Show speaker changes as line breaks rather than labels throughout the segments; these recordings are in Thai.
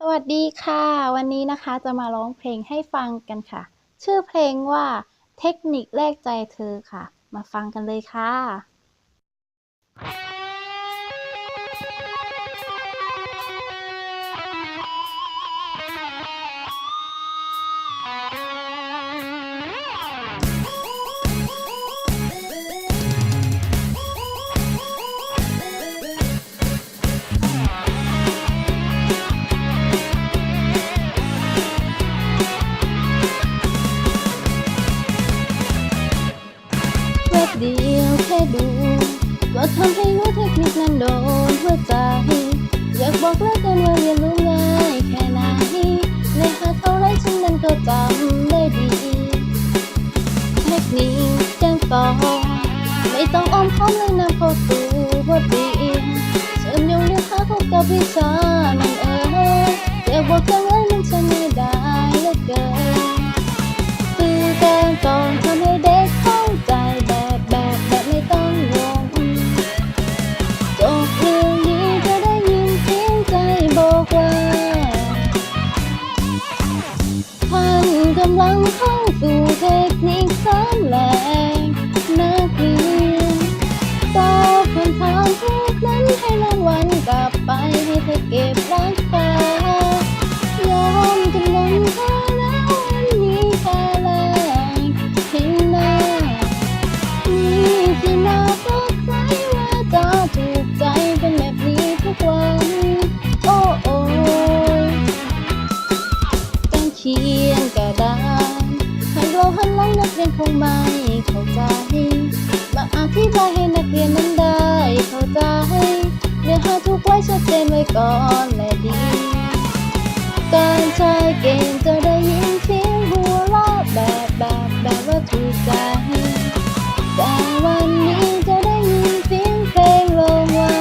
สวัสดีค่ะ วันนี้นะคะจะมาร้องเพลงให้ฟังกันค่ะ ชื่อเพลงว่าเทคนิคแลกใจเธอค่ะ มาฟังกันเลยค่ะ มันโดนหัวใจ อยากบอกเลิกกันว่าเรียนรู้ง่ายแค่ไหนในหาเท่าไรฉันนั้นก็จำได้ดี เทคนิคแจ้งต่อไม่ต้องอ้อมค้อมเลยนะเข้าสู่บทเรียนเชิญยงเรียนหาเขากับวิชาานกำลังเข้าสู่เทคนิค อธิบายให้นักเรียนนั้นได้เข้าใจ เนื้อหาทุกไว้ชัดเจนไว้ก่อนและดี การใช้เกณฑ์จะได้ยินเสียงหัวเราะแบบแบบแบบว่าถูกใจแต่วันนี้จะได้ยินเสียงเพลงลงว่า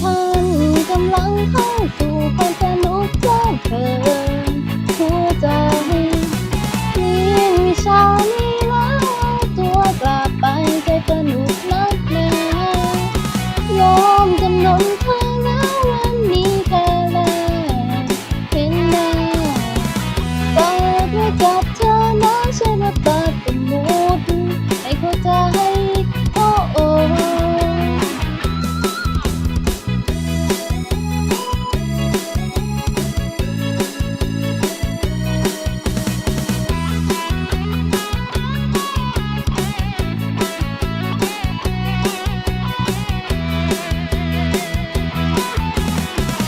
ท่านกำลังเข้า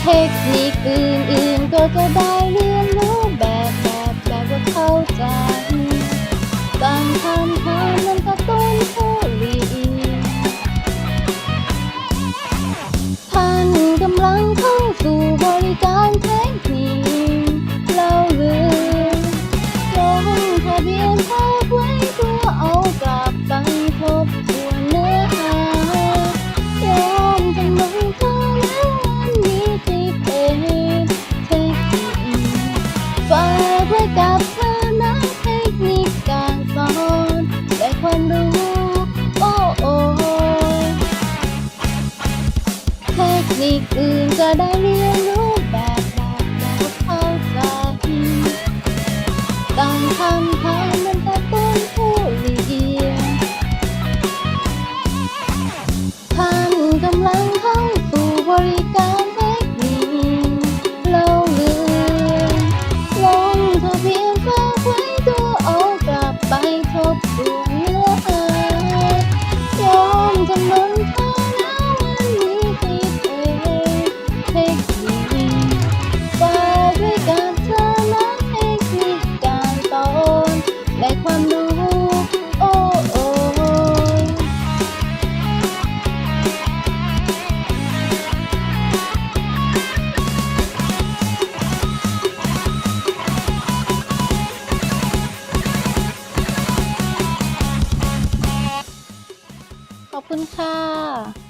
เทคนิคอื่นๆ ก็จะได้เรียนรู้แบบแบบแบบว่าเข้าใจ เทคนิคอื่นจะได้เรียน ขอบคุณค่ะ